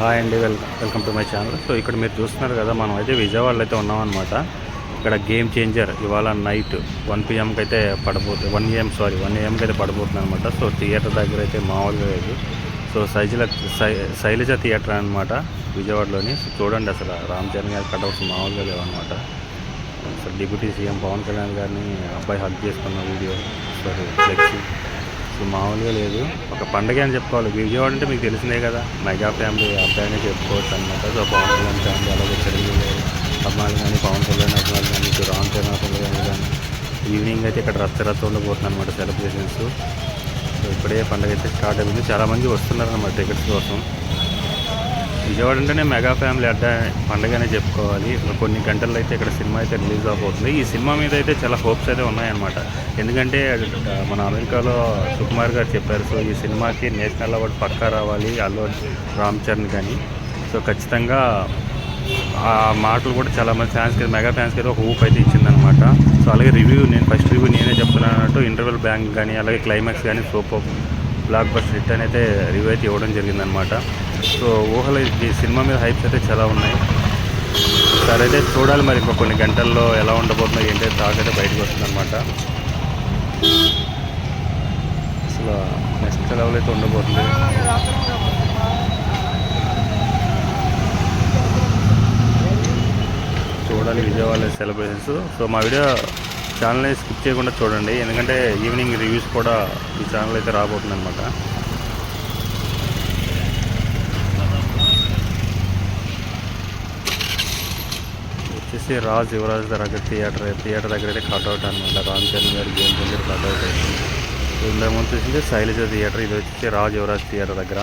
Hi అండి well welcome to my channel so ఇక్కడ మీరు చూస్తున్నారు కదా మనం అయితే విజయవాడలో అయితే ఉన్నామన్నమాట. ఇక్కడ గేమ్ చేంజర్ ఇవాళ నైట్ వన్ పిఎంకి అయితే పడబోతుంది వన్ ఏఎం సారీ వన్ ఏఎంకి అయితే పడబోతుంది అనమాట సో థియేటర్ దగ్గర అయితే మామూలుగా లేదు. సో సైజుల శైలజ థియేటర్ అనమాట విజయవాడలోని. చూడండి అసలు రామ్ చరణ్ గారి కట్అవుట్స్ మామూలుగా లేవన్నమాట. అసలు డిప్యూటీ సీఎం పవన్ కళ్యాణ్ గారిని అబ్బాయి హక్ చేసుకున్న వీడియో సారీ ఫ్లెక్సీ సో మామూలుగా లేదు. ఒక పండగ అని చెప్పుకోవాలి. విజయవాడ అంటే మీకు తెలిసిందే కదా. మెగా ఫ్యామిలీ అబ్బాయినే చెప్పుకోవచ్చు అనమాట సో పవన్ కళ్యాణ్ ఫ్యామిలీ అలాగే చిరంజీవి గారు అభిమానులు కానీ పవన్ కళ్యాణ్ అభిమానులు కానీ ఇటు రామ్ చరణ్ అభిమానులు కానీ ఈవినింగ్ అయితే ఇక్కడ రచ్చరత్త పోతుంది అనమాట సెలబ్రేషన్స్. సో ఇప్పుడే పండగ అయితే స్టార్ట్ అయిపోయింది చాలామంది వస్తున్నారు అనమాట టికెట్స్ కోసం. విజయవాడ అంటేనే మెగా ఫ్యామిలీ అడ్డా పండగనే చెప్పుకోవాలి. కొన్ని గంటల్లో అయితే ఇక్కడ సినిమా అయితే రిలీజ్ అవబోతుంది. ఈ సినిమా మీద అయితే చాలా హోప్స్ అయితే ఉన్నాయన్నమాట. ఎందుకంటే మన అమెరికాలో సుకుమార్ గారు చెప్పారు. సో ఈ సినిమాకి నేషనల్ అవార్డు పక్కా రావాలి. అల్లు రామ్ చరణ్ కానీ. సో ఖచ్చితంగా ఆ మాటలు కూడా చాలా మంది ఫ్యాన్స్కి మెగా ఫ్యాన్స్కి అయితే ఒక ఊపు అయితే ఇచ్చిందనమాట సో అలాగే రివ్యూ నేను ఫస్ట్ రివ్యూ నేనే చెప్తున్నానట్టు ఇంటర్వెల్ బ్యాంక్ కానీ అలాగే క్లైమాక్స్ కానీ సూపర్ బ్లాక్ బస్ రిటర్న్ అయితే రివ్యూ అయితే ఇవ్వడం జరిగిందనమాట సో ఊహలు ఈ సినిమా మీద హైప్స్ అయితే చాలా ఉన్నాయి. సరే అయితే చూడాలి మరి ఇంకో కొన్ని గంటల్లో ఎలా ఉండబోతుందో ఏంటంటే టాక్ అయితే బయటకు వస్తుందన్నమాట. అసలు నెక్స్ట్ లెవెల్ అయితే ఉండబోతుంది. చూడాలి విజయవాడ సెలబ్రేషన్స్. సో మా వీడియో ఛానల్ని స్కిప్ చేయకుండా చూడండి. ఎందుకంటే ఈవినింగ్ రివ్యూస్ కూడా ఈ ఛానల్ అయితే రాబోతుంది అనమాట వచ్చేసి రాజ్ యువరాజ్ దగ్గర థియేటర్ థియేటర్ దగ్గర అయితే కట్అవుట్ అనమాట రామ్ చరణ్ గారి గేమ్ దగ్గర కట్అవుట్ అయింది ఇంతకు ముందు చూసింది శైలజ థియేటర్ ఇది వచ్చేసి రాజ్ యువరాజ్ థియేటర్ దగ్గర.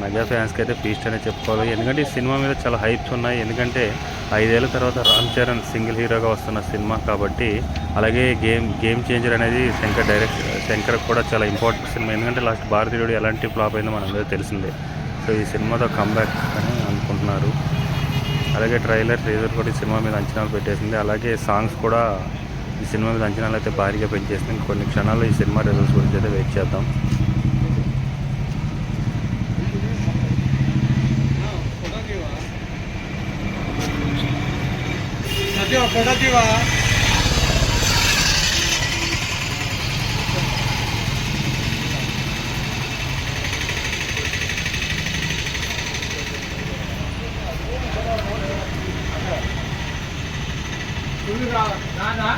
మెగా ఫ్యాన్స్కి అయితే ఫీస్ట్ అనే చెప్పుకోవాలి. ఎందుకంటే ఈ సినిమా మీద చాలా హైప్స్ ఉన్నాయి. ఎందుకంటే ఐదేళ్ళ తర్వాత రామ్ చరణ్ సింగిల్ హీరోగా వస్తున్న సినిమా కాబట్టి అలాగే గేమ్ గేమ్ చేంజర్ అనేది శంకర్ డైరెక్ట్ శంకర్ కూడా చాలా ఇంపార్టెంట్ సినిమా. ఎందుకంటే లాస్ట్ భారతీయుడు ఎలాంటి ఫ్లాప్ అయిందో మనందరూ తెలిసిందే. సో ఈ సినిమాతో కంబ్యాక్ అని అనుకుంటున్నారు. అలాగే ట్రైలర్ ట్రేజర్ కూడా ఈ సినిమా మీద అంచనాలు పెట్టేసింది. అలాగే సాంగ్స్ కూడా ఈ సినిమా మీద అంచనాలు అయితే భారీగా పెంచేసింది. కొన్ని క్షణాల్లో ఈ సినిమా రిజల్ట్స్ గురించి అయితే వెయిట్ చేద్దాం. ఫోటో ఎందుకు రావాలి. నానా